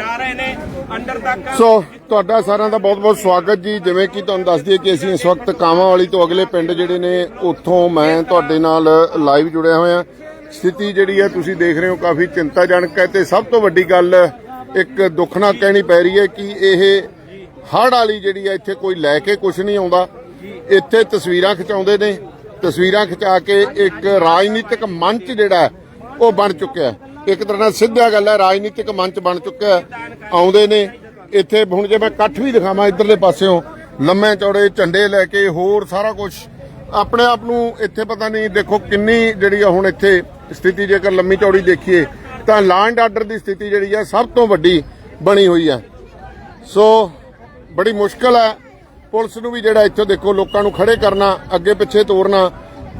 ਆ ਰਹੇ ਨੇ ਅੰਡਰ ਤੱਕ। ਸੋ ਤੁਹਾਡਾ ਸਾਰਿਆਂ ਦਾ ਬਹੁਤ-ਬਹੁਤ ਸਵਾਗਤ ਜੀ। ਜਿਵੇਂ ਕਿ ਤੁਹਾਨੂੰ ਦੱਸ ਦਈਏ ਕਿ ਅਸੀਂ ਇਸ ਵਕਤ ਕਾਵਾਂ ਵਾਲੀ ਤੋਂ ਅਗਲੇ ਪਿੰਡ ਜਿਹੜੇ ਨੇ, ਉੱਥੋਂ ਮੈਂ ਤੁਹਾਡੇ ਨਾਲ ਲਾਈਵ ਜੁੜਿਆ ਹੋਇਆ। ਸਥਿਤੀ ਜਿਹੜੀ ਹੈ, ਤੁਸੀਂ ਦੇਖ ਰਹੇ ਹੋ, ਕਾਫੀ ਚਿੰਤਾਜਨਕ ਹੈ। ਤੇ ਸਭ ਤੋਂ ਵੱਡੀ ਗੱਲ, ਇੱਕ ਦੁੱਖ ਨਾਲ ਕਹਿਣੀ ਪੈ ਰਹੀ ਹੈ ਕਿ ਇਹ ਹੜ ਵਾਲੀ ਜਿਹੜੀ ਹੈ, ਇੱਥੇ ਕੋਈ ਲੈ ਕੇ ਕੁਝ ਨਹੀਂ ਆਉਂਦਾ। ਇੱਥੇ ਤਸਵੀਰਾਂ ਖਿਚਾਉਂਦੇ ਨੇ। ਤਸਵੀਰਾਂ ਖਿਚਾ ਕੇ ਇੱਕ ਰਾਜਨੀਤਿਕ ਮੰਚ ਜਿਹੜਾ ਉਹ ਬਣ ਚੁੱਕਿਆ ਹੈ। ਇੱਕ ਤਰ੍ਹਾਂ ਨਾਲ ਸਿੱਧਾ ਗੱਲ ਹੈ, ਰਾਜਨੀਤਿਕ ਮੰਚ ਬਣ ਚੁੱਕਿਆ ਆਉਂਦੇ ਨੇ। ਇੱਥੇ ਹੁਣ ਜੇ ਮੈਂ ਇਕੱਠ ਵੀ ਦਿਖਾਵਾਂ ਇਧਰਲੇ ਪਾਸਿਓਂ, ਲੰਮੇ ਚੌੜੇ ਝੰਡੇ ਲੈ ਕੇ ਹੋਰ ਸਾਰਾ ਕੁਝ ਆਪਣੇ ਆਪ ਨੂੰ ਇੱਥੇ ਪਤਾ ਨਹੀਂ, ਦੇਖੋ ਕਿੰਨੀ ਜਿਹੜੀ ਆ ਹੁਣ ਇੱਥੇ ਸਥਿਤੀ ਜੇਕਰ ਲੰਮੀ ਚੌੜੀ ਦੇਖੀਏ, ਤਾਂ ਲੈਂਡ ਆਰਡਰ ਦੀ ਸਥਿਤੀ ਜਿਹੜੀ ਹੈ ਸਭ ਤੋਂ ਵੱਡੀ ਬਣੀ ਹੋਈ ਹੈ ਸੋ ਬੜੀ ਮੁਸ਼ਕਲ ਹੈ, ਪੁਲਿਸ ਨੂੰ ਵੀ ਜਿਹੜਾ ਇੱਥੋਂ ਦੇਖੋ ਲੋਕਾਂ ਨੂੰ ਖੜੇ ਕਰਨਾ, ਅੱਗੇ ਪਿੱਛੇ ਤੋਰਨਾ,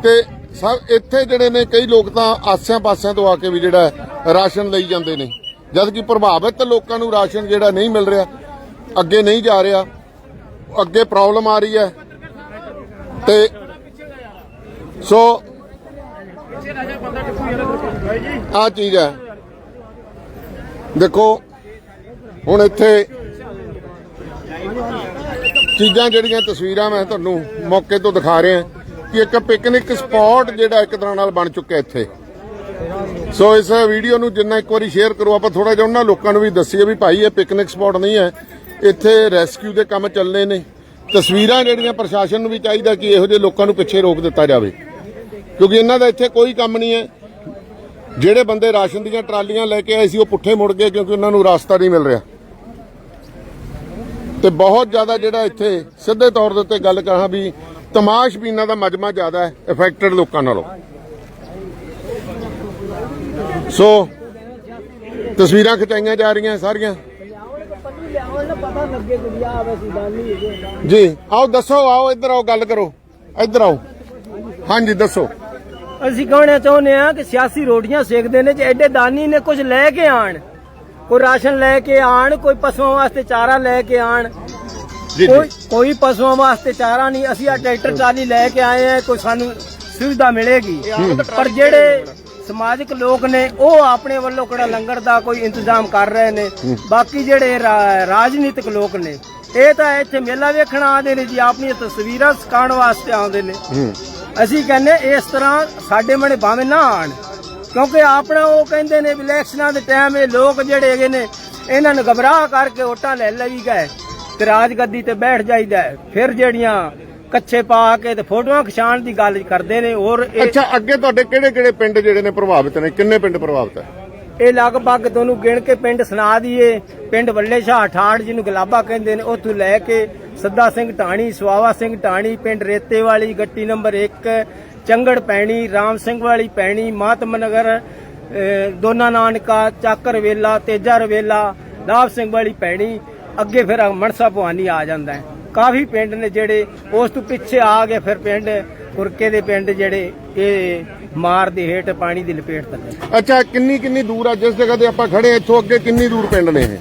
ਤੇ ਸਭ ਇੱਥੇ ਜਿਹੜੇ ਨੇ ਕਈ ਲੋਕ ਤਾਂ ਆਸਿਆਂ ਪਾਸਿਆਂ ਤੋਂ ਆ ਕੇ ਵੀ ਜਿਹੜਾ ਰਾਸ਼ਨ ਲਈ ਜਾਂਦੇ ਨੇ। ਜਦ ਕਿ ਪ੍ਰਭਾਵਿਤ ਲੋਕਾਂ ਨੂੰ ਰਾਸ਼ਨ ਜਿਹੜਾ ਨਹੀਂ ਮਿਲ ਰਿਹਾ, ਅੱਗੇ ਨਹੀਂ ਜਾ ਰਿਹਾ, ਅੱਗੇ ਪ੍ਰੋਬਲਮ ਆ ਰਹੀ ਹੈ। ਤੇ ਸੋ ਆ ਚੀਜ਼ ਹੈ। ਦੇਖੋ, ਹੁਣ ਇੱਥੇ ਚੀਜ਼ਾਂ ਜਿਹੜੀਆਂ ਤਸਵੀਰਾਂ ਮੈਂ ਤੁਹਾਨੂੰ ਮੌਕੇ ਤੋਂ ਦਿਖਾ ਰਿਹਾ। ਕਿ ਇੱਕ ਪਿਕਨਿਕ ਸਪੌਟ ਜਿਹੜਾ ਇੱਕ ਤਰ੍ਹਾਂ ਨਾਲ ਬਣ ਚੁੱਕਿਆ ਇੱਥੇ। ਸੋ ਇਸ ਵੀਡੀਓ ਨੂੰ ਜਿੰਨਾ ਇੱਕ ਵਾਰੀ ਸ਼ੇਅਰ ਕਰੋ, ਆਪਾਂ ਥੋੜਾ ਜਿਹਾ ਉਹਨਾਂ ਲੋਕਾਂ ਨੂੰ ਵੀ ਦੱਸੀਏ ਵੀ ਭਾਈ, ਇਹ ਪਿਕਨਿਕ ਸਪੌਟ ਨਹੀਂ ਹੈ। ਇੱਥੇ ਰੈਸਕਿਊ ਦੇ ਕੰਮ ਚੱਲਣੇ ਨੇ। ਤਸਵੀਰਾਂ ਜਿਹੜੀਆਂ ਪ੍ਰਸ਼ਾਸਨ ਨੂੰ ਵੀ ਚਾਹੀਦਾ ਕਿ ਇਹੋ ਜਿਹੇ ਲੋਕਾਂ ਨੂੰ ਪਿੱਛੇ ਰੋਕ ਦਿੱਤਾ ਜਾਵੇ। ਕਿਉਂਕਿ ਇਹਨਾਂ ਦਾ ਇੱਥੇ ਕੋਈ ਕੰਮ ਨਹੀਂ ਹੈ। ਜਿਹੜੇ ਬੰਦੇ ਰਾਸ਼ਨ ਦੀਆਂ ਟਰਾਲੀਆਂ ਲੈ ਕੇ ਆਏ ਸੀ, ਉਹ ਪੁੱਠੇ ਮੁੜ ਗਏ ਕਿਉਂਕਿ ਉਹਨਾਂ ਨੂੰ ਰਸਤਾ ਨਹੀਂ ਮਿਲ ਰਿਹਾ। ਤੇ ਬਹੁਤ ਜ਼ਿਆਦਾ ਜਿਹੜਾ ਇੱਥੇ ਸਿੱਧੇ ਤੌਰ ਦੇ ਉੱਤੇ ਗੱਲ ਕਰਾਂ ਵੀ ਤਮਾਸ਼ਬੀਨਾਂ ਦਾ ਮਜਮਾ ਜ਼ਿਆਦਾ ਹੈ ਇਫੈਕਟਡ ਲੋਕਾਂ ਨਾਲੋਂ। ਸੋ ਤਸਵੀਰਾਂ ਖਿਚਾਈਆਂ ਜਾ ਰਹੀਆਂ ਸਾਰੀਆਂ। ਜੀ, ਆਓ ਦੱਸੋ, ਆਓ ਇੱਧਰ ਆਓ, ਗੱਲ ਕਰੋ। ਇੱਧਰ ਆਓ। ਹਾਂਜੀ, ਦੱਸੋ। ਅਸੀਂ ਕਹਣਾ ਚਾਹੁੰਦੇ ਆ ਕਿ ਸਿਆਸੀ ਰੋਟੀਆਂ ਸੇਕਦੇ ਨੇ, ਜੇ ਐਡੇ ਦਾਨੀ ਨੇ ਕੁਝ ਲੈ ਕੇ ਆਣ, ਕੋਈ ਰਾਸ਼ਨ ਲੈ ਕੇ ਆਣ, ਕੋਈ ਪਸ਼ੂਆਂ ਵਾਸਤੇ ਚਾਰਾ ਲੈ ਕੇ ਆਣ ਜੀ ਕੋਈ ਕੋਈ ਪਸ਼ੂਆਂ ਵਾਸਤੇ ਚਾਰਾ ਨਹੀਂ ਅਸੀਂ ਆ ਟਰੈਕਟਰ ਟਰਾਲੀ ਲੈ ਕੇ ਆਏ ਆ ਕੋਈ ਸਾਨੂੰ ਸੁਵਿਧਾ ਮਿਲੇਗੀ। ਪਰ ਜਿਹੜੇ ਸਮਾਜਿਕ ਲੋਕ ਨੇ ਉਹ ਆਪਣੇ ਵੱਲੋਂ ਕਿਹੜਾ ਲੰਗਰ ਦਾ ਕੋਈ ਇੰਤਜ਼ਾਮ ਕਰ ਰਹੇ ਨੇ। ਬਾਕੀ ਜਿਹੜੇ ਰਾ- ਰਾਜਨੀਤਿਕ ਲੋਕ ਨੇ ਇਹ ਤਾਂ ਇੱਥੇ ਮੇਲਾ ਵੇਖਣ ਆਉਂਦੇ ਨੇ ਜੀ ਆਪਣੀਆਂ ਤਸਵੀਰਾਂ ਸਕਾਉਣ ਵਾਸਤੇ ਆਉਂਦੇ ਨੇ। ਹੂੰ। ਅਸੀਂ ਕਹਿੰਦੇ ਇਸ ਤਰ੍ਹਾਂ ਸਾਡੇ ਮਨੇ ਭਾਵੇਂ ਨਾ ਆਣ। ਕਿਉਂਕਿ ਆਪਣਾ ਉਹ ਕਹਿੰਦੇ ਨੇ ਵੀ ਇਲੈਕਸ਼ਨਾਂ ਦੇ ਟਾਈਮ ਇਹ ਲੋਕ ਜਿਹੜੇ ਹੈਗੇ ਨੇ ਇਹਨਾਂ ਨੂੰ ਗਬਰਾਹ ਕਰਕੇ ਵੋਟਾਂ ਲੈ ਲਈ ਗਏ। ਤੇ ਰਾਜਗੱਦੀ ਤੇ ਬੈਠ ਜਾਈਦਾ। ਫਿਰ ਜਿਹੜੀਆਂ ਕੱਚੇ ਪਾ ਕੇ ਤੇ ਫੋਟੋਆਂ ਖਿਚਾਉਣ ਦੀ ਗੱਲ ਕਰਦੇ ਨੇ ਔਰ ਅੱਛਾ ਅੱਗੇ ਤੁਹਾਡੇ ਕਿਹੜੇ ਕਿਹੜੇ ਪਿੰਡ ਜਿਹੜੇ ਨੇ ਪ੍ਰਭਾਵਿਤ ਨੇ? ਕਿੰਨੇ ਪਿੰਡ ਪ੍ਰਭਾਵਿਤ ਹੈ? ਇਹ ਲਗਭਗ ਤੁਹਾਨੂੰ ਗਿਣ ਕੇ ਪਿੰਡ ਸੁਣਾ ਦਈਏ। ਪਿੰਡ ਵੱਲੇ ਸ਼ਾਹ ਠਾੜ ਜਿਹਨੂੰ ਗਲਾਬਾ ਕਹਿੰਦੇ ਨੇ ਉੱਥੋਂ ਲੈ ਕੇ ਸੱਦਾ ਸਿੰਘ ਢਾਣੀ ਸੁਆਵਾ ਸਿੰਘ ਢਾਣੀ ਪਿੰਡ ਰੇਤੇ ਵਾਲੀ ਗੱਟੀ ਨੰਬਰ 1 ਚੰਗੜ ਪੈਣੀ ਰਾਮ ਸਿੰਘ ਵਾਲੀ ਪੈਣੀ ਮਾਤਮ ਨਗਰ ਦੋਨਾ ਨਾਨਕਾ ਚਾਕਰ ਵੇਲਾ ਤੇਜਾ ਰਵੇਲਾ ਲਾਭ ਸਿੰਘ ਵਾਲੀ ਪੈਣੀ। ਅੱਗੇ ਫਿਰ ਮਨਸਾ ਭਵਾਨੀ ਆ ਜਾਂਦਾ ਹੈ। ਕਾਫੀ ਪਿੰਡ ਨੇ ਜਿਹੜੇ ਉਸ ਤੋਂ ਪਿੱਛੇ ਆ ਗਏ ਫਿਰ ਪਿੰਡ ਕੁਰਕੇ ਦੇ ਪਿੰਡ ਜਿਹੜੇ ਇਹ ਮਾਰ ਦੇ ਹੇਠ ਪਾਣੀ ਦੀ ਲਪੇਟ ਥੱਲੇ ਅੱਛਾ ਕਿੰਨੀ ਕਿੰਨੀ ਦੂਰ ਆ? ਜਿਸ ਜਗ੍ਹਾ ਤੇ ਆਪਾਂ ਖੜੇ ਇੱਥੋਂ ਅੱਗੇ ਕਿੰਨੀ ਦੂਰ ਪਿੰਡ ਨੇ ਇਹ?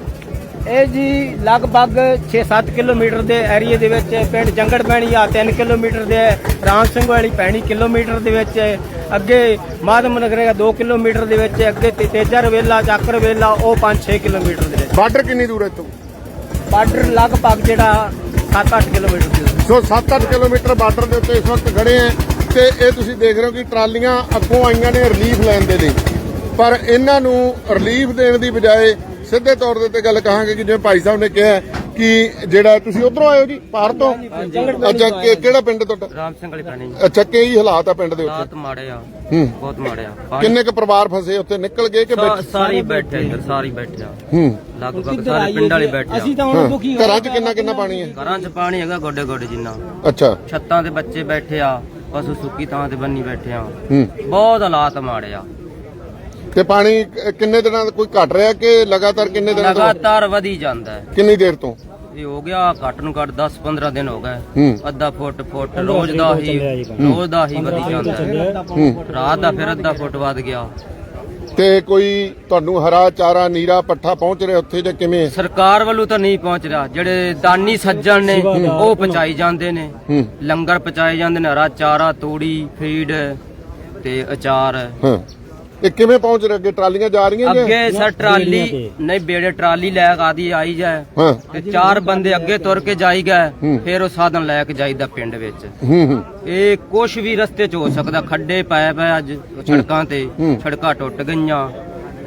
ਇਹ ਜੀ ਲਗਭਗ 6-7 ਕਿਲੋਮੀਟਰ ਦੇ ਏਰੀਏ ਦੇ ਵਿੱਚ ਪਿੰਡ ਜੰਗੜ ਪੈਣੀ ਆ 3 ਕਿਲੋਮੀਟਰ ਦੇ ਰਾਮ ਸਿੰਘ ਵਾਲੀ ਪੈਣੀ ਕਿਲੋਮੀਟਰ ਦੇ ਵਿੱਚ ਅੱਗੇ ਮਾਧਮ ਨਗਰ ਦਾ 2 ਕਿਲੋਮੀਟਰ ਦੇ ਵਿੱਚ ਅੱਗੇ ਤੇ ਤੇਜਾ ਰਵੇਲਾ ਚਾਕਰ ਵੇਲਾ ਉਹ 5-6 ਕਿਲੋਮੀਟਰ ਦੇ ਵਿੱਚ। ਬਾਰਡਰ ਕਿੰਨੀ ਦੂਰ ਹੈ ਇੱਥੋਂ? ਬਾਰਡਰ ਲਗਭਗ ਜਿਹੜਾ 7-8 ਕਿਲੋਮੀਟਰ ਦੀ ਸੋ 7-8 ਕਿਲੋਮੀਟਰ ਬਾਰਡਰ ਦੇ ਉੱਤੇ ਇਸ ਵਕਤ ਖੜੇ ਆ ਤੇ ਇਹ ਤੁਸੀਂ ਦੇਖ ਰਹੇ ਹੋ ਕਿ ਟਰਾਲੀਆਂ ਅੱਗੋਂ ਆਈਆਂ ਨੇ ਰਿਲੀਫ ਲੈਣ ਦੇ ਲਈ। ਪਰ ਇਹਨਾਂ ਨੂੰ ਰਿਲੀਫ ਦੇਣ ਦੀ ਬਜਾਏ ਸਿੱਧੇ ਤੌਰ ਦੇ ਉੱਤੇ ਗੱਲ ਕਹਾਂਗੇ ਕਿ ਜਿਵੇਂ ਭਾਈ ਸਾਹਿਬ ਨੇ ਕਿਹਾ ਕਿ ਜਿਹੜਾ ਤੁਸੀਂ ਉਧਰੋਂ ਆਏ ਹੋ ਜੀ ਪਾਰ ਤੋਂ? ਅੱਛਾ ਕਿ- ਕਿਹੜਾ ਪਿੰਡ ਤੁਹਾਡਾ? ਰਾਮ ਸਿੰਘ ਵਾਲੀ ਪਾਣੀ ਅੱਛਾ ਕੀ ਹਾਲਾਤ ਆ ਪਿੰਡ ਦੇ ਉੱਤੇ ਹਾਲਾਤ ਮਾੜੇ ਆ। ਹੂੰ। ਬਹੁਤ ਮਾੜੇ ਆ। ਪਾਣੀ ਕਿੰਨੇ ਕੁ ਪਰਿਵਾਰ ਫਸੇ ਉੱਥੇ? ਨਿਕਲ ਗਏ ਕਿ ਬੈਠੇ? ਸਾਰੇ ਹੀ ਬੈਠੇ ਇੱਧਰ ਸਾਰੇ ਹੀ ਬੈਠੇ ਆ। ਹੂੰ। ਲਗਭਗ ਸਾਰੇ ਪਿੰਡ ਵਾਲੇ ਬੈਠੇ ਅਸੀਂ ਆ ਤਾਂ ਹਾਂ। ਹੁਣ ਦੁਖੀ ਘਰਾਂ 'ਚ ਕਿੰਨਾ ਕਿੰਨਾ ਪਾਣੀ ਹੈ ਘਰਾਂ 'ਚ ਪਾਣੀ ਹੈਗਾ ਗੋਡੇ ਗੋਡੇ ਜਿੰਨਾ। ਅੱਛਾ। ਛੱਤਾਂ ਤੇ ਬੱਚੇ ਬੈਠੇ ਆ ਪਸ਼ੂ ਸੁੱਕੀ ਥਾਂ ਤੇ ਬੰਨੀ ਬੈਠੇ ਆ। ਹੂੰ। ਬਹੁਤ ਹਾਲਾਤ ਮਾੜੇ ਆ। ਤੇ ਪਾਣੀ ਕ- ਕਿੰਨੇ ਦਿਨਾਂ ਦਾ ਕੋਈ ਘਟ ਰਿਹਾ ਕਿ ਲਗਾਤਾਰ ਕਿੰਨੇ ਦਿਨਾਂ ਤੋਂ? ਲਗਾਤਾਰ ਵਧੀ ਜਾਂਦਾ ਹੈ। ਕਿੰਨੀ ਦੇਰ ਤੋਂ? ਇਹ ਹੋ ਗਿਆ ਘੱਟ ਨੂੰ ਘੱਟ 10 15 ਦਿਨ ਹੋ ਗਏ। ਹੂੰ। ਅੱਧਾ ਫੁੱਟ ਫੁੱਟ ਰੋਜ਼ ਦਾ ਹੀ ਰੋਜ਼ ਦਾ ਹੀ ਵਧੀ ਜਾਂਦਾ ਹੈ। ਹੂੰ। ਰਾਤ ਦਾ ਫਿਰ ਅੱਧਾ ਫੁੱਟ ਵੱਧ ਗਿਆ। ਤੇ ਕੋਈ ਤੁਹਾਨੂੰ ਹਰਾ ਚਾਰਾ ਨੀਰਾ ਪੱਠਾ ਪਹੁੰਚ ਰਿਹਾ ਉੱਥੇ ਜਾਂ ਕਿਵੇਂ? ਸਰਕਾਰ ਵੱਲੋਂ ਤਾਂ ਨਹੀਂ ਪਹੁੰਚ ਰਿਹਾ। ਜਿਹੜੇ ਦਾਨੀ ਸੱਜਣ ਨੇ ਉਹ ਪਹੁੰਚਾਈ ਜਾਂਦੇ ਨੇ। ਹੂੰ। ਲੰਗਰ ਪਹੁੰਚਾਏ ਜਾਂਦੇ ਨੇ। ਹਰਾ ਚਾਰਾ ਤੂੜੀ ਫੀਡ ਤੇ ਅਚਾਰ। ਹਾਂ। ਇਹ ਕਿਵੇਂ ਪਹੁੰਚ ਰਹੇ? ਅੱਗੇ ਟਰਾਲੀਆਂ ਜਾ ਰਹੀਆਂ ਨੇ? ਅੱਗੇ ਸਰ ਟਰਾਲੀ ਨਹੀਂ ਬੇੜੇ ਟਰਾਲੀ ਲੈ ਕੇ ਆਦੀ ਆਈ ਜਾਏ। ਹਾਂ। ਤੇ ਚਾਰ ਬੰਦੇ ਅੱਗੇ ਤੁਰ ਕੇ ਜਾਈ ਗਏ ਫਿਰ ਉਹ ਸਾਧਨ ਲੈ ਕੇ ਜਾਈਦਾ ਪਿੰਡ ਵਿੱਚ। ਹੂੰ ਹੂੰ। ਇਹ ਕੁਛ ਵੀ ਰਸਤੇ 'ਚ ਹੋ ਸਕਦਾ ਖੱਡੇ ਪਏ ਪਏ ਅੱਜ ਸੜਕਾਂ ਤੇ ਸੜਕਾਂ ਟੁੱਟ ਗਈਆਂ।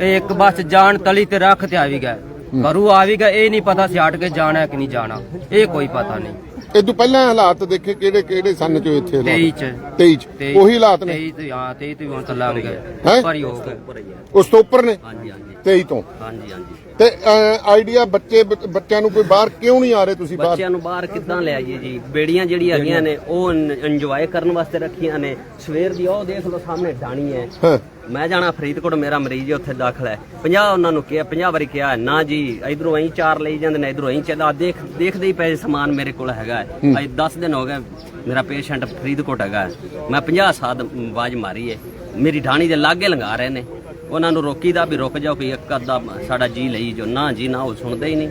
ਇਹ ਇੱਕ ਬੱਸ ਜਾਣ ਤਲੀ ਤੇ ਰੱਖ ਤੇ ਆਵੀ ਗਏ। ਘਰੂ ਆਵੀ ਗਏ ਇਹ ਨਹੀਂ ਪਤਾ ਸਿਆਟ ਕੇ ਜਾਣਾ ਕਿ ਨਹੀਂ ਜਾਣਾ। ਇਹ ਕੋਈ ਪਤਾ ਨਹੀਂ। ਇਹ ਤੋਂ ਪਹਿਲਾਂ ਹਾਲਾਤ ਦੇਖੇ ਕਿਹੜੇ ਕਿਹੜੇ ਸੰਨ ਚ ਇੱਥੇ 23 ਚ। 23 ਚ। ਉਹੀ ਹਾਲਾਤ ਨੇ? 23 ਤੇ ਹਾਂ 23 ਤੇ ਹੁਣ ਤਾਂ ਲੰਘ ਗਏ। ਹੈਂ? ਪਰ ਹੀ ਹੋ ਗਏ। ਉਸ ਤੋਂ ਉੱਪਰ ਨੇ? ਹਾਂਜੀ ਹਾਂਜੀ। 23 ਤੋਂ। ਹਾਂਜੀ ਹਾਂਜੀ। ਤੇ ਆਈਡੀਆ ਬੱਚੇ ਬੱਚਿਆਂ ਨੂੰ ਕੋਈ ਬਾਹਰ ਕਿਉਂ ਨਹੀਂ ਆ ਰਹੇ ਤੁਸੀਂ ਬਾਹਰ? ਬੱਚਿਆਂ ਨੂੰ ਬਾਹਰ ਕਿੱਦਾਂ ਲੈ ਆਈਏ ਜੀ? ਬੇੜੀਆਂ ਜਿਹੜੀਆਂ ਹੈਗੀਆਂ ਨੇ ਉਹ ਇੰਜੋਏ ਕਰਨ ਵਾਸਤੇ ਰੱਖੀਆਂ ਨੇ। ਸਵੇਰ ਦੀ ਉਹ ਦੇਖ ਲਓ ਸਾਹਮਣੇ ਡਾਣੀ ਹੈ। ਮੈਂ ਜਾਣਾ ਫਰੀਦਕੋਟ ਮੇਰਾ ਮਰੀਜ਼ ਹੈ, ਉੱਥੇ ਦਾਖਲ ਹੈ। 50 ਉਹਨਾਂ ਨੂੰ ਕਿਹਾ 50 ਵਾਰੀ ਕਿਹਾ ਨਾ ਜੀ ਇਧਰੋਂ ਐਂ ਚਾਰ ਲਈ ਜਾਂਦੇ ਨੇ ਇਧਰੋਂ ਐਂ ਚੱਲਾ ਦੇਖ ਦੇਖਦੇ ਹੀ ਪਏ ਸਮਾਨ ਮੇਰੇ ਕੋਲ ਹੈਗਾ ਹੈ। ਅੱਜ 10 ਦਿਨ ਹੋ ਗਏ ਮੇਰਾ ਪੇਸ਼ੈਂਟ ਫਰੀਦਕੋਟ ਹੈਗਾ। ਮੈਂ 50 ਸਾਦ ਆਵਾਜ਼ ਮਾਰੀ ਹੈ। ਮੇਰੀ ਢਾਣੀ ਦੇ ਲਾਗੇ ਲੰਘਾ ਰਹੇ ਨੇ। ਉਹਨਾਂ ਨੂੰ ਰੋਕੀਦਾ ਵੀ ਰੁਕ ਜਾਓ ਕੋਈ ਇੱਕ ਅੱਧਾ ਸਾਡਾ ਜੀ ਲਈ ਜੋ ਨਾ ਜੀ ਨਾ ਉਹ ਸੁਣਦੇ ਹੀ ਨਹੀਂ।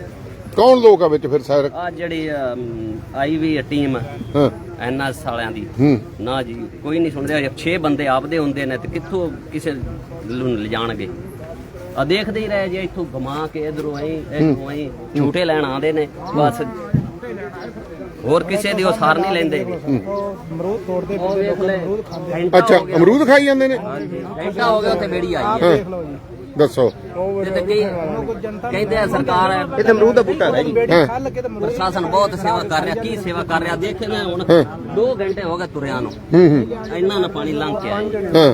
ਕੌਣ ਲੋਕ ਆ ਵਿੱਚ ਫਿਰ ਸਰ ਆ ਜਿਹੜੀ ਅਮ, ਆਈ ਵੀ ਟੀਮ ਹਾਂ। ਐਨਐਸ ਵਾਲਿਆਂ ਦੀ। ਹੂੰ। ਨਾ ਜੀ ਕੋਈ ਨਹੀਂ ਸੁਣਦੇ 6 ਬੰਦੇ ਆਪਦੇ ਹੁੰਦੇ ਨੇ ਤੇ ਕਿੱਥੋਂ ਕਿਸੇ ਨੂੰ ਲਿਜਾਣਗੇ? ਆ ਦੇਖਦੇ ਹੀ ਰਹੇ ਜੇ ਇੱਥੋਂ ਘੁਮਾ ਕੇ ਇਧਰੋਂ ਐਂ ਇਧਰੋਂ ਐਂ ਝੂਟੇ ਲੈਣ ਆਉਂਦੇ ਨੇ। ਬਸ ਹੋਰ ਕਿਸੇ ਦੀ ਉਹ ਸਾਰ ਨਹੀਂ ਲੈਂਦੇ ਅਮਰੂਦ ਤੋੜਦੇ ਉਹ ਵੇਖ ਲੈ ਅੱਛਾ ਅਮਰੂਦ ਖਾਈ ਜਾਂਦੇ ਨੇ? ਘੰਟਾ ਹੋ ਗਿਆ ਉੱਥੇ ਬੇੜੀ ਆਈ। ਹੈ ਦੱਸੋ। ਤੇ ਤੇ ਕਈ ਕਹਿੰਦੇ ਆ ਸਰਕਾਰ ਹੈ ਇੱਥੇ ਅਮਰੂਦ ਦਾ ਬੂਟਾ ਹੈ ਜੀ। ਲੱਗੇ ਤਾਂ ਪ੍ਰਸ਼ਾਸਨ ਬਹੁਤ ਸੇਵਾ ਕਰ ਰਿਹਾ ਕੀ ਸੇਵਾ ਕਰ ਰਿਹਾ? ਦੇਖੇ ਨਾ ਹੁਣ 2 ਘੰਟੇ ਹੋ ਗਏ ਤੁਰਿਆਂ ਨੂੰ। ਹੂੰ ਹੂੰ। ਇੰਨਾ ਨਾ ਪਾਣੀ ਲੰਘ ਕੇ ਆਏ ਹਾਂ।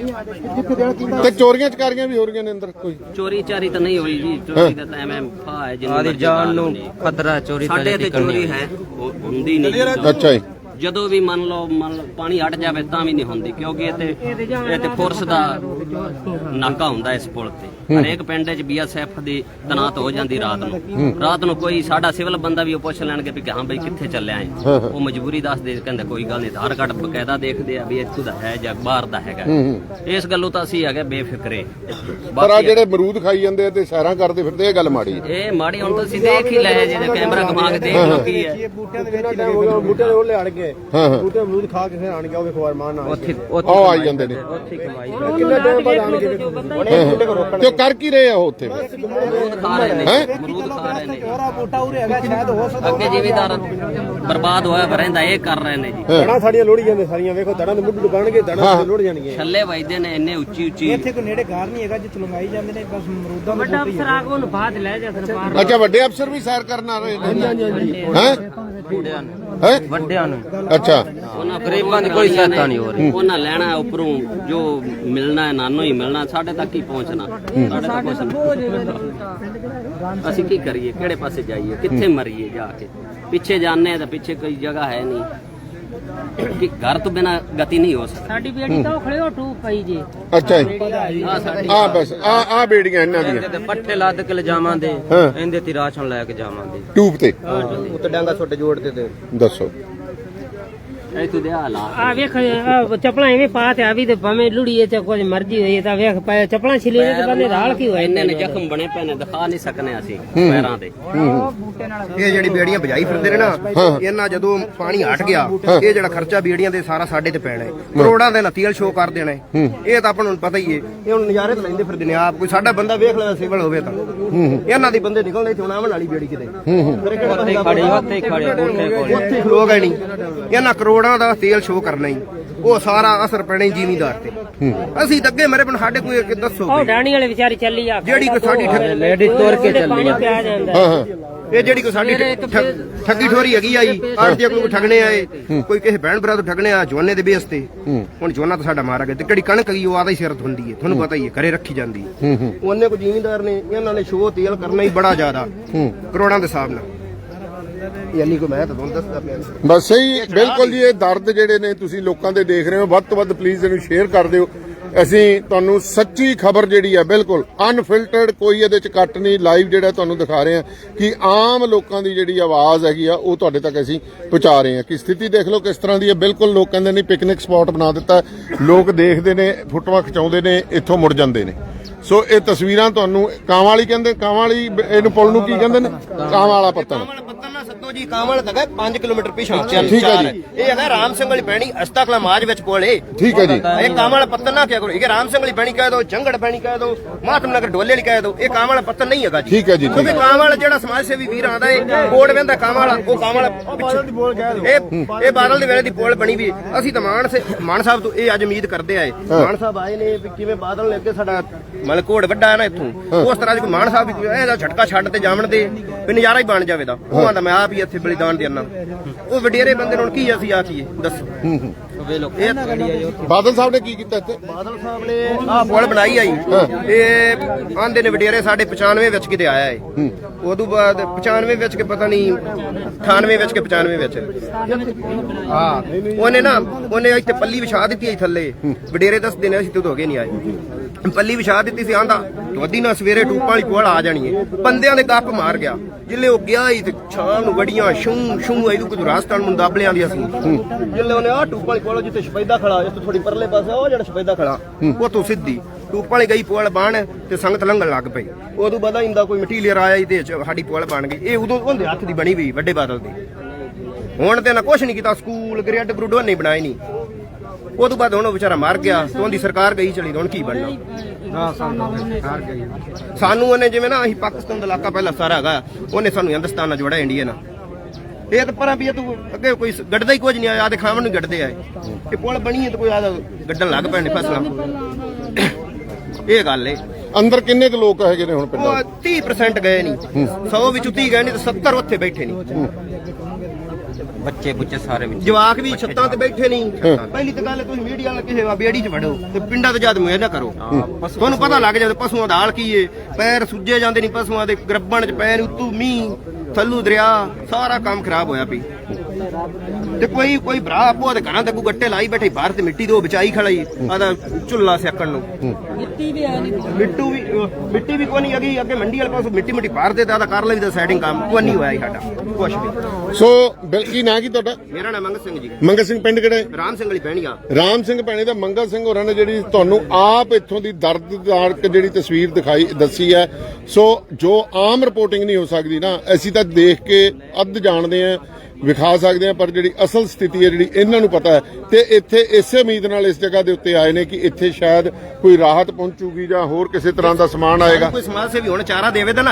ਤੇ ਚੋਰੀਆਂ ਚਕਾਰੀਆਂ ਵੀ ਹੋ ਰਹੀਆਂ ਨੇ ਅੰਦਰ ਕੋਈ? ਚੋਰੀ ਚਾਰੀ ਤਾਂ ਨਹੀਂ ਹੋਈ ਜੀ ਚੋਰੀ ਦਾ ਤਾਂ ਐਵੇਂ ਫਾ ਹੈ ਜਿੰਨੀ ਆਦੀ ਜਾਨ ਨੂੰ। ਖਤਰਾ ਚੋਰੀ ਸਾਡੇ ਤੇ ਚੋਰੀ ਹੈ ਉਹ ਹੁੰਦੀ ਨਹੀਂ ਅੱਛਾ ਜੀ। ਜਦੋਂ ਵੀ ਮੰਨ ਲਓ ਮੰਨ ਲਓ ਪਾਣੀ ਹਟ ਜਾਵੇ ਤਾਂ ਵੀ ਨਹੀਂ ਹੁੰਦੀ ਕਿਉਂਕਿ ਇਹ ਤੇ ਇਹ ਤੇ ਫੋਰਸ ਦਾ ਨਾਕਾ ਹੁੰਦਾ ਇਸ ਪੁਲ ਤੇ। ਹਰੇਕ ਪਿੰਡ 'ਚ ਬੀਐਸਐਫ ਦੀ ਤਨਾਤ ਹੋ ਜਾਂਦੀ ਰਾਤ ਨੂੰ। ਰਾਤ ਨੂੰ ਕੋਈ ਸਾਡਾ ਸਿਵਲ ਬੰਦਾ ਵੀ ਉਹ ਪੁੱਛ ਲੈਣਗੇ ਵੀ ਕਿ ਹਾਂ ਬਈ ਕਿੱਥੇ ਚੱਲਿਆ ਹੈ ਉਹ ਮਜਬੂਰੀ ਦੱਸਦੇ ਕਹਿੰਦੇ ਕੋਈ ਗੱਲ ਨਹੀਂ ਆਧਾਰ ਕਾਰਡ ਬਕਾਇਦਾ ਦੇਖਦੇ ਆ ਵੀ ਇੱਥੋਂ ਦਾ ਹੈ ਜਾਂ ਬਾਹਰ ਦਾ ਹੈਗਾ। ਇਸ ਗੱਲੋਂ ਤਾਂ ਅਸੀਂ ਹੈਗੇ ਬੇਫਿਕਰੇ। ਪਰ ਆ ਜਿਹੜੇ ਅਮਰੂਦ ਖਾਈ ਜਾਂਦੇ ਆ ਤੇ ਸੈਰਾਂ ਕਰਦੇ ਫਿਰਦੇ ਇਹ ਗੱਲ ਮਾੜੀ ਹੈ ਇਹ ਮਾੜੀ ਹੁਣ ਤੁਸੀਂ ਦੇਖ ਹੀ ਲਏ ਜੇ ਕੈਮਰਾ ਘੁਮਾ ਕੇ ਦੇਖ ਲਓ ਕੀ ਹੈ ਇਹ ਬੂਟਿਆਂ ਦੇ ਵਿੱਚ ਬੂਟੇ ਉਹ ਲਿਆੜ ਗਏ ਹਾਂ। ਹਾਂ ਬੂਟੇ ਅਮਰੂਦ ਖਾ ਕੇ ਫਿਰ ਆਣ ਗਿਆ ਉਹ ਵੇਖੋ ਅਰਮਾਨ ਨਾਲ ਉੱਥੇ ਆਹ ਆਈ ਜਾਂਦੇ ਨੇ। ਉੱਥੇ ਕਮਾਈ ਕਿੰਨਾ ਟਾਈਮ ਬਾਅਦ ਆਣਗੇ ਵੇਖੋ। ਉਹਨੇ ਬੂਟੇ ਕੋ ਰੋਕਣ ਤੇ ਉਹ ਕਰ ਕੀ ਰਹੇ ਆ ਉਹ ਉੱਥੇ? ਅਮਰੂਦ ਖਾ ਰਹੇ ਨੇ। ਹੈਂ? ਅਮਰੂਦ ਖਾ ਰਹੇ ਨੇ। ਹੋਰਾ ਬੂਟਾ ਉਰੇ ਹੈਗਾ ਸ਼ਾਇਦ ਹੋ ਸਕਦਾ ਅੱਗੇ ਜ਼ਿਮੀਦਾਰ ਬਰਬਾਦ ਹੋਇਆ ਰਹਿੰਦਾ ਇਹ ਕਰ ਰਹੇ ਨੇ ਜੀ। ਦੜਾਂ ਸਾਡੀਆਂ ਲੋੜੀ ਜਾਂਦੇ ਸਾਰੀਆਂ ਵੇਖੋ ਦੜਾਂ ਦੇ ਮੁੱਢ ਡੁਬਾਣਗੇ ਦੜਾਂ ਤੇ ਲੋੜ ਜਾਣਗੀਆਂ। ਛੱਲੇ ਵੱਜਦੇ ਨੇ ਇੰਨੇ ਉੱਚੀ ਉੱਚੀ। ਇੱਥੇ ਕੋਈ ਨੇੜੇ ਘਰ ਨਹੀਂ ਹੈਗਾ ਜਿੱਥੇ ਲੰਗਾਈ ਜਾਂਦੇ ਨੇ ਬਸ ਅਮਰੂਦਾਂ ਦੇ ਬੂਟੇ ਹੀ ਆ। ਅੱਛਾ ਵੱਡੇ ਅਫਸਰ ਵੀ ਸੈਰ ਕਰਨ ਆ ਰਹੇ ਨੇ। ਹੈ? ਵੱਡਿਆਂ ਨੂੰ। ਹੈ? ਵੱਡਿਆਂ ਨੂੰ। ਅੱਛਾ। ਉਹਨਾਂ ਗਰੀਬਾਂ ਦੀ ਕੋਈ ਸਹਾਇਤਾ ਨਹੀਂ ਹੋ ਰਹੀ। ਉਹਨਾਂ ਲੈਣਾ ਉੱਪਰੋਂ ਜੋ ਮਿਲਣਾ ਹੈ ਨਾਨੋਂ ਹੀ ਮਿਲਣਾ ਸਾਡੇ ਤੱਕ ਹੀ ਪਹੁੰਚਣਾ। ਸਾਡੇ ਤੱਕ ਨਹੀਂ। ਅਸੀਂ ਕੀ ਕਰੀਏ? ਕਿਹੜੇ ਪਾਸੇ ਜਾਈਏ? ਕਿੱਥੇ ਮਰੀਏ ਜਾ ਕੇ? ਪਿੱਛੇ ਜਾਣੇ ਤਾਂ ਪਿੱਛੇ ਕੋਈ ਜਗ੍ਹਾ ਹੈ ਨਹੀਂ। ਕਿ ਘਰ ਤੋਂ ਬਿਨਾ ਗਤੀ ਨਹੀਂ ਹੋ ਸਕਦੀ। ਸਾਡੀ ਬੇਟੀ ਤਾਂ ਉਹ ਖੜੇ ਹੋ ਟੂ ਪਈ ਜੀ। ਅੱਛਾ ਜੀ। ਆ ਸਾਡੀ ਆ ਬਸ ਆ ਆ ਬੇੜੀਆਂ ਇਹਨਾਂ ਦੀਆਂ। ਤੇ ਪੱਠੇ ਲੱਦ ਕੇ ਲਿਜਾਵਾਂਦੇ ਹਾਂ। ਇਹਦੇ ਤੇ ਰਾਸ਼ਨ ਲੈ ਕੇ ਜਾਵਾਂਦੇ ਟੂਬ ਤੇ। ਉੱਤੇ ਡਾਂਗਾ ਛੋਟੇ ਜੋੜਦੇ ਤੇ ਦੱਸੋ। ਇਹ ਤੂੰ ਦੇ ਹਾਲਾਤ ਆ ਵੇਖ ਆਹ ਚੱਪਲਾਂ ਐਵੇਂ ਪਾ ਤੇ ਆ ਵੀ ਤੇ ਭਾਵੇਂ ਲੁੜੀਏ ਤੇ ਕੁਝ ਮਰਜ਼ੀ ਹੋਈ ਤਾਂ ਵੇਖ ਪਏ ਚੱਪਲਾਂ ਛਿਲੇ ਤੇ ਬੰਦੇ ਰਾਲ ਕੀ ਹੋਏ? ਇੰਨੇ ਨੇ ਜ਼ਖਮ ਬਣੇ ਪਏ ਨੇ ਦਿਖਾ ਨਹੀਂ ਸਕਨੇ ਅਸੀਂ ਪੈਰਾਂ ਦੇ। ਇਹ ਜਿਹੜੀ ਬੇੜੀਆਂ ਬਜਾਈ ਫਿਰਦੇ ਨੇ ਨਾ ਇਹਨਾਂ ਜਦੋਂ ਪਾਣੀ ਹਟ ਗਿਆ ਇਹ ਜਿਹੜਾ ਖਰਚਾ ਬੇੜੀਆਂ ਦੇ ਸਾਰਾ ਸਾਡੇ ਤੇ ਪੈਣਾ ਹੈ। ਕਰੋੜਾਂ ਦੇ ਨਤੀਲ ਸ਼ੋਅ ਕਰ ਦੇਣਾ। ਹੈ। ਇਹ ਤਾਂ ਆਪਾਂ ਨੂੰ ਪਤਾ ਹੀ ਹੈ ਇਹ ਹੁਣ ਨਜ਼ਾਰੇ ਤਾਂ ਲੈਂਦੇ ਫਿਰਦੇ ਨੇ ਆਪ ਕੋਈ ਸਾਡਾ ਬੰਦਾ ਵੇਖ ਲੈਣਾ ਸਿਵਲ ਹੋਵੇ ਤਾਂ। ਇਹਨਾਂ ਦੀ ਬੰਦੇ ਨਿਕਲਦੇ ਇੱਥੇ ਹੁਣ ਆਵਣ ਵਾਲੀ ਬੇੜੀ ਕਿਤੇ। ਉੱਥੇ ਖੜੇ ਉੱਥੇ ਖੜੇ ਉੱਥੇ ਨਹੀਂ। ਇਹਨਾਂ ਕਰੋੜਾਂ ਦਾ ਤੇਲ ਸ਼ੋਅ ਕਰਨਾ ਹੀ। ਉਹ ਸਾਰਾ ਅਸਰ ਪੈਣਾ ਹੀ ਜ਼ਿਮੀਂਦਾਰ ਤੇ। ਅਸੀਂ ਤਾਂ ਅੱਗੇ ਮਰੇ ਪਣ ਸਾਡੇ ਕੋਈ ਇੱਕ ਦੱਸੋ ਉਹ ਡਾਣੀ ਵਾਲੇ ਵਿਚਾਰੀ ਚੱਲੀ ਆ। ਜਿਹੜੀ ਕੋਈ ਸਾਡੀ ਠੱਗੀ ਲੇਡੀ ਤੁਰ ਕੇ ਤੇ ਚੱਲੀ ਆ। ਹਾਂ ਹਾਂ। ਇਹ ਜਿਹੜੀ ਕੋਈ ਸਾਡੀ ਠੱਗ- ਠੱਗੀ ਠੋਰੀ ਹੈਗੀ ਆਈ ਆਰਤੀ ਕੋਲ ਠੱਗਣੇ ਆਏ ਕੋਈ ਕਿਸੇ ਭੈਣ ਭਰਾ ਤੋਂ ਠੱਗਣੇ ਆ ਜਵਾਨੇ ਦੇ ਬੇਸ ਤੇ। ਹੁਣ ਜਵਾਨਾ ਤਾਂ ਸਾਡਾ ਮਾਰਾ ਗਿਆ। ਤੇ ਕਿਹੜੀ ਕਣਕ ਗਈ ਉਹ ਆਦਾ ਹੀ ਸਿਰਤ ਹੁੰਦੀ ਹੈ ਤੁਹਾਨੂੰ ਪਤਾ ਹੀ ਹੈ ਘਰੇ ਰੱਖੀ ਜਾਂਦੀ ਹੈ ਉਹਨੇ ਕੋਈ ਜ਼ਿਮੀਂਦਾਰ ਨੇ ਇਹਨਾਂ ਨੇ ਸ਼ੋਅ ਤੇਲ ਕਰਨਾ ਹੀ ਬੜਾ ਜ਼ਿਆਦਾ। ਕਰੋੜਾਂ ਦੇ ਹਿਸਾਬ ਨਾਲ। ਯਾਨੀ ਕੋ ਮੈਂ ਤਾਂ ਤੁਹਾਨੂੰ ਦੱਸਦਾ ਪਿਆ ਬਸ ਸਹੀ, ਬਿਲਕੁਲ ਜੀ, ਇਹ ਦਰਦ ਜਿਹੜੇ ਨੇ ਤੁਸੀਂ ਲੋਕਾਂ ਦੇ ਦੇਖ ਰਹੇ ਹੋ, ਵੱਧ ਤੋਂ ਵੱਧ ਪਲੀਜ਼ ਇਹਨੂੰ ਸ਼ੇਅਰ ਕਰ ਦਿਓ। ਅਸੀਂ ਤੁਹਾਨੂੰ ਸੱਚੀ ਖਬਰ ਜਿਹੜੀ ਆ, ਬਿਲਕੁਲ ਅਨਫਿਲਟਰਡ ਕੋਈ ਇਹਦੇ ਚ ਕੱਟ ਨਹੀਂ ਲਾਈਵ ਜਿਹੜਾ ਤੁਹਾਨੂੰ ਦਿਖਾ ਰਹੇ ਆ ਕਿ ਆਮ ਲੋਕਾਂ ਦੀ ਜਿਹੜੀ ਆਵਾਜ਼ ਹੈਗੀ ਆ, ਉਹ ਤੁਹਾਡੇ ਤੱਕ ਅਸੀਂ ਪਹੁੰਚਾ ਰਹੇ ਆ ਕਿ ਸਥਿਤੀ ਦੇਖ ਲਓ ਕਿਸ ਤਰ੍ਹਾਂ ਦੀ ਹੈ ਬਿਲਕੁਲ ਲੋਕਾਂ ਕਹਿੰਦੇ ਨੇ ਪਿਕਨਿਕ ਸਪਾਟ ਬਣਾ ਦਿੱਤਾ। ਲੋਕ ਦੇਖਦੇ ਨੇ ਫੋਟੋਆਂ ਖਿਚਾਉਂਦੇ ਨੇ, ਇੱਥੋਂ ਮੁੜ ਜਾਂਦੇ ਨੇ। ਸੋ ਇਹ ਤਸਵੀਰਾਂ ਤੁਹਾਨੂੰ ਕਾਂਵਾਂ ਵਾਲੀ ਕਹਿੰਦੇ ਕਾਂਵਾਂ ਵਾਲੀ ਇਹਨੂੰ ਪੁਲ ਨੂੰ ਕੀ ਕਹਿੰਦੇ ਨੇ? ਕਾਂਵਾਂ ਵਾਲਾ ਤੋਂ ਜੀ ਕਾਮਲ ਤੱਕ 5 ਕਿਲੋਮੀਟਰ ਪਿਛਾਂ ਚੱਲ ਠੀਕ ਹੈ ਜੀ। ਇਹ ਹੈਗਾ ਰਾਮ ਸਿੰਘ ਵਾਲੀ ਪੈਣੀ ਅਸਤਕਲਾ ਮਾਜ ਵਿੱਚ ਕੋਲੇ। ਠੀਕ ਹੈ ਜੀ। ਇਹ ਕਾਮਲ ਪੱਤਨ ਨਾ ਕਿਆ ਕਰੋ। ਇਹ ਰਾਮ ਸਿੰਘ ਵਾਲੀ ਪੈਣੀ ਕਹਿ ਦੋ ਜੰਗੜ ਪੈਣੀ ਕਹਿ ਦੋ ਮਾਤਮ ਨਗਰ ਡੋਲੇ ਵਾਲੀ ਕਹਿ ਦੋ ਇਹ ਕਾਮਲ ਪੱਤਨ ਨਹੀਂ ਹੈਗਾ ਜੀ। ਠੀਕ ਹੈ ਜੀ, ਠੀਕ ਕਿਉਂਕਿ ਹੈ। ਕਾਮਲ ਜਿਹੜਾ ਸਮਾਜ ਸੇਵੀ ਵੀਰ ਆਂਦਾ ਹੈ ਕੋੜ ਵੰਦਾ ਕਾਮਲ ਉਹ ਕਾਮਲ ਇਹ ਇਹ ਬਾਦਲ ਦੇ ਵੇਲੇ ਦੀ ਪੋਲ ਬਣੀ ਵੀ ਅਸੀਂ ਤਾਂ ਮਾਨ ਸੇ ਮਾਨ ਸਾਹਿਬ ਤੋਂ ਇਹ ਅੱਜ ਉਮੀਦ ਕਰਦੇ ਆਏ। ਮਾਨ ਸਾਹਿਬ ਆਏ ਨੇ ਵੀ ਕਿਵੇਂ ਬਾਦਲ ਨੇ ਅੱਗੇ ਸਾਡਾ ਮਤਲਬ ਕੋੜ ਵੱਡਾ ਹੈ ਨਾ ਇੱਥੋਂ। ਉਸ ਤਰ੍ਹਾਂ ਦੀ ਕੋਈ ਮਾਨ ਸਾਹਿਬ ਵੀ ਕੋਈ ਇਹਦਾ ਝਟਕਾ ਛੱਡ ਤੇ ਜਾਵਣ ਦੇ ਵੀ ਨਜ਼ਾਰਾ ਹੀ ਬਣ ਜਾਵੇ ਦਾ ਉਹ ਆਂਦਾ ਮੈਂ ਆਪ ਹੀ ਇੱਥੇ ਬਲੀਦਾਨ ਦੇਣਾ ਉਹ ਵਡੇਰੇ ਬੰਦੇ ਨੂੰ ਹੁਣ ਕੀ ਅਸੀਂ ਆਖੀਏ ਦੱਸੋ। ਇਹ ਬਾਦਲ ਸਾਹਿਬ ਨੇ ਕੀ ਕੀਤਾ ਇੱਥੇ? ਬਾਦਲ ਸਾਹਿਬ ਨੇ ਆਹ ਪੁਲ ਬਣਾਈ ਆਈ ਇਹ ਆਂਦੇ ਨੇ ਵਡੇਰੇ ਸਾਡੇ 95 ਵਿੱਚ ਕਿਤੇ ਆਇਆ ਏ। ਉਦੋਂ ਬਾਅਦ 95 ਵਿੱਚ ਕਿ ਪਤਾ ਨਹੀਂ 98 ਵਿੱਚ ਕਿ 95 ਵਿੱਚ। ਹਾਂ। ਉਹਨੇ ਨਾ ਉਹਨੇ ਇੱਥੇ ਪੱਲੀ ਵਿਛਾ ਦਿੱਤੀ ਆਈ ਥੱਲੇ। ਵਡੇਰੇ ਦੱਸਦੇ ਨੇ ਅਸੀਂ ਤੂੰ ਹੋ ਗਏ ਨਹੀਂ ਆਏ। ਪੱਲੀ ਵਿਛਾ ਦਿੱਤੀ ਸੀ ਆਂਦਾ ਤੁਹਾਡੀ ਨਾ ਸਵੇਰੇ ਟੂਪਾਂ ਵਾਲੀ ਪੁਲ ਆ ਜਾਣੀ ਏ। ਬੰਦਿਆਂ ਦੇ ਗੱਪ ਮਾਰ ਗਿਆ। ਜਿੱਲੇ ਉਹ ਗਿਆ ਹੀ ਤੇ ਸ਼ਾਮ ਨੂੰ ਗੱਡੀਆਂ ਸ਼ੂ ਸ਼ੂ ਇਹਦੂ ਕੁਝ ਰਾਜਸਥਾਨ ਨੂੰ ਦਾਬਲੇ ਆਂਦੀਆਂ ਸੀ। ਜਿੱਲੇ ਉਹਨੇ ਆ ਟੂਪਾਂ ਵਾਲੀ ਪੁਲ ਜਿੱਥੇ ਸ਼ਪੈਦਾ ਖੜਾ ਤੋਂ ਥੋੜੀ ਪਰਲੇ ਪਾਸੇ ਉਹ ਜਿਹੜਾ ਸ਼ਪੈਦਾ ਖੜਾ ਉਹ ਤੋਂ ਸਿੱਧੀ ਟੂਪਾਂ ਵਾਲੀ ਗਈ ਪੁਲ ਬਣ ਤੇ ਸੰਗਤ ਲੰਘਣ ਲੱਗ ਪਈ। ਉਦੋਂ ਬਾਅਦ ਇੰਦਾ ਕੋਈ ਮਟੀਰੀਅਲ ਆਇਆ ਇਹਦੇ ਚ ਸਾਡੀ ਪੁਲ ਬਣ ਗਈ। ਇਹ ਉਦੋਂ ਉਹਦੇ ਹੱਥ ਦੀ ਬਣੀ ਵੀ ਵੱਡੇ ਬਾਦਲ ਦੀ। ਹੁਣ ਤੇ ਨਾ ਕੁਛ ਨਹੀਂ ਕੀਤਾ ਸਕੂਲ ਗ੍ਰੈਡ ਗਰੂਡੋ ਨਹੀਂ ਬਣਾਏ ਨਹੀਂ ਉਹ ਤੋਂ ਬਾਅਦ ਹੁਣ ਉਹ ਵਿਚਾਰਾ ਮਰ ਗਿਆ ਤੇ ਉਹਦੀ ਸਰਕਾਰ ਗਈ ਚਲੀ ਤੇ ਹੁਣ ਕੀ ਬਣਨਾ? ਸਾਨੂੰ ਉਹਨੇ ਜਿਵੇਂ ਨਾ ਅਸੀਂ ਪਾਕਿਸਤਾਨ ਦਾ ਇਲਾਕਾ ਪਹਿਲਾਂ ਸਾਰਾ ਹੈਗਾ ਉਹਨੇ ਸਾਨੂੰ ਹਿੰਦੁਸਤਾਨ ਨਾਲ ਜੋੜਿਆ ਇੰਡੀਆ ਨਾਲ। ਇਹ ਤਾਂ ਪਰਾਂ ਵੀ ਇਹ ਤੂੰ ਅੱਗੇ ਕੋਈ ਗੱਡਦਾ ਹੀ ਕੁਝ ਨਹੀਂ ਆਇਆ ਆਦੇ ਖਾਵਣ ਨੂੰ ਗੱਡਦੇ ਆਏ ਇਹ ਪੁਲ ਬਣੀ ਹੈ ਤੇ ਕੋਈ ਆਦਾ ਗੱਡਣ ਲੱਗ ਪੈਣੇ ਫਸਲਾਂ। ਇਹ ਗੱਲ ਏ। ਅੰਦਰ ਕਿੰਨੇ ਕੁ ਲੋਕ ਹੈਗੇ ਨੇ ਹੁਣ ਪਿੰਡਾਂ ਉਹ 30% ਗਏ ਨਹੀਂ 100 ਵਿੱਚੋਂ 30 ਗਏ ਨਹੀਂ ਤੇ 70 ਉੱਥੇ ਬੈਠੇ ਨਹੀਂ ਬੱਚੇ ਬੁੱਚੇ ਸਾਰੇ ਵਿੱਚ ਜਵਾਕ ਵੀ ਛੱਤਾਂ ਤੇ ਬੈਠੇ ਨਹੀਂ। ਪਹਿਲੀ ਤਾਂ ਗੱਲ ਤੁਸੀਂ ਮੀਡੀਆ ਨਾਲ ਕਿਸੇ ਬੇੜੀ 'ਚ ਵੜੋ ਤੇ ਪਿੰਡਾਂ ਤੇ ਜਦ ਮੁਏ ਨਾ ਕਰੋ। ਤੁਹਾਨੂੰ ਪਤਾ ਲੱਗ ਜਾਵੇ ਪਸ਼ੂਆਂ ਦਾ ਹਾਲ ਕੀ ਏ। ਪੈਰ ਸੁੱਜੇ ਜਾਂਦੇ ਨਹੀਂ ਪਸ਼ੂਆਂ ਦੇ ਗਰੱਬਣ 'ਚ ਪੈਰ ਉਤੂ ਮੀਂਹ ਥੱਲੂ ਦਰਿਆ ਸਾਰਾ ਕੰਮ ਖਰਾਬ ਹੋਇਆ ਪਈ ਤੇ ਕੋਈ ਕੋਈ ਭਰਾ ਆਪੋ ਦੇ ਘਰਾਂ ਤੇ ਕੋਈ ਗੱਟੇ ਲਾਈ ਬੈਠੇ ਬਾਹਰ ਤੇ ਮਿੱਟੀ ਦੋ ਬਚਾਈ ਖੜਾਈ ਆਦਾ ਚੁੱਲਾ ਸੇਕਣ ਨੂੰ। ਮਿੱਟੀ ਵੀ ਆ ਮਿੱਟੂ ਵੀ ਮਿੱਟੀ ਵੀ ਕੋਈ ਨਹੀਂ ਅਗੀ ਅੱਗੇ ਮੰਡੀ ਵਾਲੇ ਪਾਸੋਂ ਮਿੱਟੀ ਮਿੱਟੀ ਪਾਰ ਦੇ ਦਾਦਾ ਕਰ ਲਈ ਦਾ ਸੈਟਿੰਗ ਕੰਮ ਕੋਈ ਨਹੀਂ ਹੋਇਆ ਸਾਡਾ ਕੁਛ ਵੀ। ਸੋ ਬਿਲਕੀ ਨਾਂ ਕੀ ਤੁਹਾਡਾ? ਮੇਰਾ ਨਾਮ ਮੰਗਤ ਸਿੰਘ ਜੀ। ਮੰਗਲ ਸਿੰਘ ਪਿੰਡ ਕਿਹੜਾ ਹੈ? ਰਾਮ ਸਿੰਘ ਵਾਲੀ ਬਹਿਣੀਆਂ ਰਾਮ ਸਿੰਘ ਭੈਣੇ ਦਾ ਮੰਗਲ ਸਿੰਘ ਹੋਰਾਂ ਨੇ ਜਿਹੜੀ ਤੁਹਾਨੂੰ ਆਪ ਇੱਥੋਂ ਦੀ ਦਰਦਨਾਕ ਜਿਹੜੀ ਤਸਵੀਰ ਦਿਖਾਈ ਦੱਸੀ ਹੈ। ਸੋ ਜੋ ਆਮ ਰਿਪੋਰਟਿੰਗ ਨਹੀਂ ਹੋ ਸਕਦੀ ਨਾ ਅਸੀਂ ਤਾਂ ਦੇਖ ਕੇ ਅੱਧ ਜਾਣਦੇ ਆ ਵਿਖਾ ਸਕਦੇ ਆ ਪਰ ਜਿਹੜੀ ਅਸਲ ਸਥਿਤੀ ਹੈ ਜਿਹੜੀ ਇਹਨਾਂ ਨੂੰ ਪਤਾ ਹੈ ਤੇ ਇੱਥੇ ਇਸੇ ਉਮੀਦ ਨਾਲ ਇਸ ਜਗ੍ਹਾ ਦੇ ਉੱਤੇ ਆਏ ਨੇ ਕਿ ਇੱਥੇ ਸ਼ਾਇਦ ਕੋਈ ਰਾਹਤ ਪਹੁੰਚੂਗੀ ਜਾਂ ਹੋਰ ਕਿਸੇ ਤਰ੍ਹਾਂ ਦਾ ਸਮਾਨ ਆਏਗਾ। ਕੋਈ ਸਮਾਜ ਸੇਵੀ ਹੁਣ ਚਾਰਾ ਦੇਵੇ ਤਾਂ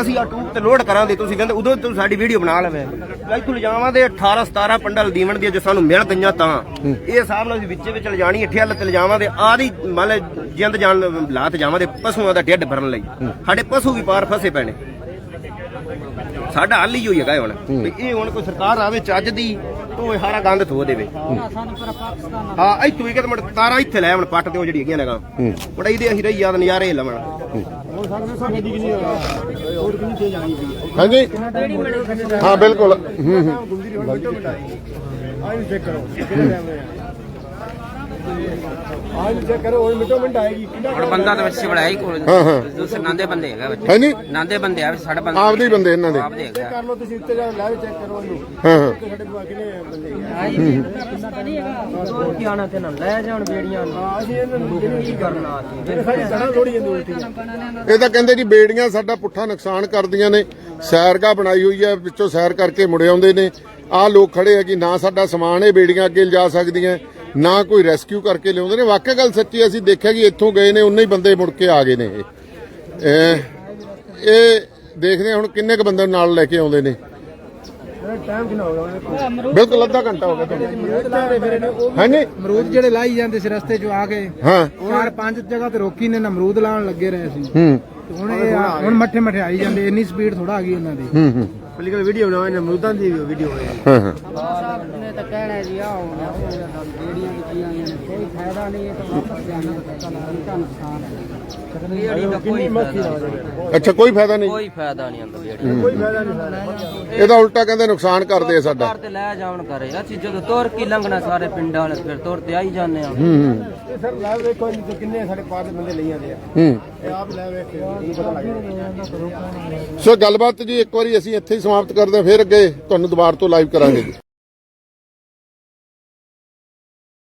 ਅਸੀਂ ਆ ਟੂਬ ਤੇ ਲੋਡ ਕਰਾਂਗੇ ਤੁਸੀਂ ਕਹਿੰਦੇ ਉਦੋਂ ਤੁਸੀਂ ਸਾਡੀ ਵੀਡੀਓ ਬਣਾ ਲਵੇ। ਇੱਥੋਂ ਲਿਜਾਵਾਂ ਦੇ 18 17 ਪੰਡਲ ਦੀਵਣ ਦੀਆਂ ਜੇ ਸਾਨੂੰ ਮਿਲ ਗਈਆਂ ਤਾਂ। ਇਹ ਹਿਸਾਬ ਨਾਲ ਅਸੀਂ ਵਿੱਚੇ ਵਿੱਚ ਲਿਜਾਣੀ ਇੱਥੇ ਹੱਲ ਤੇ ਲਿਜਾਵਾਂ ਦੇ ਆਦੀ ਮੰਨ ਜਿੰਦ ਜਾਨ ਲਾਤ ਜਾਵਾਂ ਦੇ ਪਸ਼ੂਆਂ ਦਾ ਢਿੱਡ ਭਰਨ ਲਈ। ਸਾਡੇ ਪਸ਼ੂ ਵੀ ਪਾਰ ਫਸੇ ਪੈਣੇ। ਸਾਡਾ ਹੱਲ ਹੀ ਹੋਈ ਹੈਗਾ ਹੁਣ। ਵੀ ਇਹ ਹੁਣ ਕੋਈ ਸਰਕਾਰ ਆਵੇ ਚੱਜ ਦੀ ਤੋਂ ਇਹ ਹਾਰਾ ਗੰਦ ਧੋ ਦੇਵੇ। ਹਾਂ। ਇੱਥੋਂ ਵੀ ਕਿਤੇ ਤਾਰਾ ਇੱਥੇ ਲੈ ਹੁਣ ਪੱਟ ਤੇ ਉਹ ਜਿਹੜੀ ਹੈਗੀਆਂ ਨੇਗਾ ਬੜਾ ਇਹਦੇ ਅਸੀਂ ਰਹੀ ਯਾਦ ਨਜ਼ਾਰੇ ਲਵਣ ਹਾਂਜੀ? ਹਾਂ ਬਿਲਕੁਲ। ਹੂੰ ਹੂੰ। ਹੁਣ ਬੰਦਾ ਤਾਂ ਵਿੱਚ ਬੜਾਈ ਕੋਲ ਹਾਂ ਹਾਂ ਦੂਸਰੇ ਨਾਂਦੇ ਬੰਦੇ ਹੈਗਾ ਵਿੱਚ। ਹਾਂਜੀ ਨਾਂਦੇ ਬੰਦੇ ਆ ਵਿੱਚ ਸਾਡਾ ਬੰਦਾ ਆਪਦੇ ਹੀ ਬੰਦੇ ਇਹਨਾਂ ਦੇ। ਆਪਦੇ ਹੈਗਾ ਹਾਂ ਹਾਂ। ਕੀ ਆਣਾ ਤੇ ਨਾ ਲੈ ਜਾਣ ਬੇੜੀਆਂ ਨੂੰ। ਕੀ ਕਰਨਾ ਇਹ ਤਾਂ ਕਹਿੰਦੇ ਜੀ ਬੇੜੀਆਂ ਸਾਡਾ ਪੁੱਠਾ ਨੁਕਸਾਨ ਕਰਦੀਆਂ ਨੇ। ਸੈਰਗਾ ਬਣਾਈ ਹੋਈ ਹੈ ਵਿੱਚੋਂ ਸੈਰ ਕਰਕੇ ਮੁੜ ਆਉਂਦੇ ਨੇ। ਆਹ ਲੋਕ ਖੜੇ ਆ ਕਿ ਨਾ ਸਾਡਾ ਸਮਾਨ ਇਹ ਬੇੜੀਆਂ ਅੱਗੇ ਲਿਜਾ ਸਕਦੀਆਂ। ਨਾ ਕੋਈ ਰੈਸਕਿਊ ਕਰਕੇ ਲਿਆਉਂਦੇ ਨੇ। ਵਾਕਿਆ ਗੱਲ ਸੱਚੀ ਅਸੀਂ ਦੇਖਿਆ ਕਿ ਇੱਥੋਂ ਗਏ ਨੇ ਉਨੇ ਹੀ ਬੰਦੇ ਮੁੜ ਕੇ ਆ ਗਏ ਨੇ ਇਹ। ਇਹ- ਦੇਖਦੇ ਹੁਣ ਕਿੰਨੇ ਕ ਬੰਦੇ ਨਾਲ ਲੈ ਕੇ ਆਉਂਦੇ ਨੇ। ਬਿਲਕੁਲ ਅੱਧਾ ਘੰਟਾ ਹੋ ਗਿਆ ਤੁਹਾਨੂੰ। ਹਾਂਜੀ? ਅਮਰੂਦ ਜਿਹੜੇ ਲਾਈ ਜਾਂਦੇ ਸੀ ਰਸਤੇ 'ਚ ਆ ਕੇ ਹਾਂ। ਚਾਰ ਪੰਜ ਜਗ੍ਹਾ ਤੇ ਰੋਕੀ ਨੇ ਅਮਰੂਦ ਲਾਉਣ ਲੱਗੇ ਰਹੇ ਸੀ। ਹੂੰ। ਹੁਣ ਇਹ ਹੁਣ ਮੱਠੇ ਮੱਠੇ ਆਈ ਜਾਂਦੇ ਇੰਨੀ ਸਪੀਡ ਥੋੜਾ ਆ ਗਈ ਇਹਨਾਂ ਦੀ। ਹੂੰ ਹੂੰ। ਪਹਿਲੀ ਗੱਲ ਵੀਡੀਓ ਬਣਾਵਾਂ ਅਮਰੂਦਾਂ ਦੀ ਵੀਡੀਓ ਹੋਏ ਕੋਈ ਫਾਇਦਾ ਨਹੀਂ ਇਹ ਤਾਂ ਵਾਪਸ ਜਾਣਾ ਤਾਂ ਨੁਕਸਾਨ ਹੈ। ਕੋਈ ਫਾਇਦਾ ਅੱਛਾ ਕੋਈ ਫਾਇਦਾ ਨਹੀਂ? ਕੋਈ ਫਾਇਦਾ ਨਹੀਂ ਇਹਦਾ ਉਲਟਾ ਕਹਿੰਦੇ ਨੁਕਸਾਨ ਕਰਦੇ ਆ ਸਾਡਾ। ਘਰ ਤੇ ਲੈ ਜਾਵਣ ਕਰੇ ਅਸੀਂ ਜਦੋਂ ਤੁਰ ਕੀ ਲੰਘਣਾ ਸਾਰੇ ਪਿੰਡਾਂ ਵਾਲੇ ਫਿਰ ਤੁਰ ਤੇ ਆਈ ਜਾਂਦੇ ਆ ਹੂੰ ਹੂੰ। ਸਰ ਲੈ ਵੇਖੋ ਕਿੰਨੇ ਸਾਡੇ ਪਾਰ ਦੇ ਬੰਦੇ ਲਈ ਜਾਂਦੇ ਆ। ਹੂੰ। ਇਹ ਆਪ ਲੈ ਵੇਖ ਇਹ ਪਤਾ ਲੱਗ ਜਾਂਦਾ ਸੋ ਗੱਲਬਾਤ ਜੀ ਇੱਕ ਵਾਰੀ ਅਸੀਂ ਇੱਥੇ ਹੀ ਸਮਾਪਤ ਕਰਦੇ ਹਾਂ ਫਿਰ ਅੱਗੇ ਤੁਹਾਨੂੰ ਦੁਬਾਰਾ ਤੋਂ ਲਾਈਵ ਕਰਾਂਗੇ ਜੀ।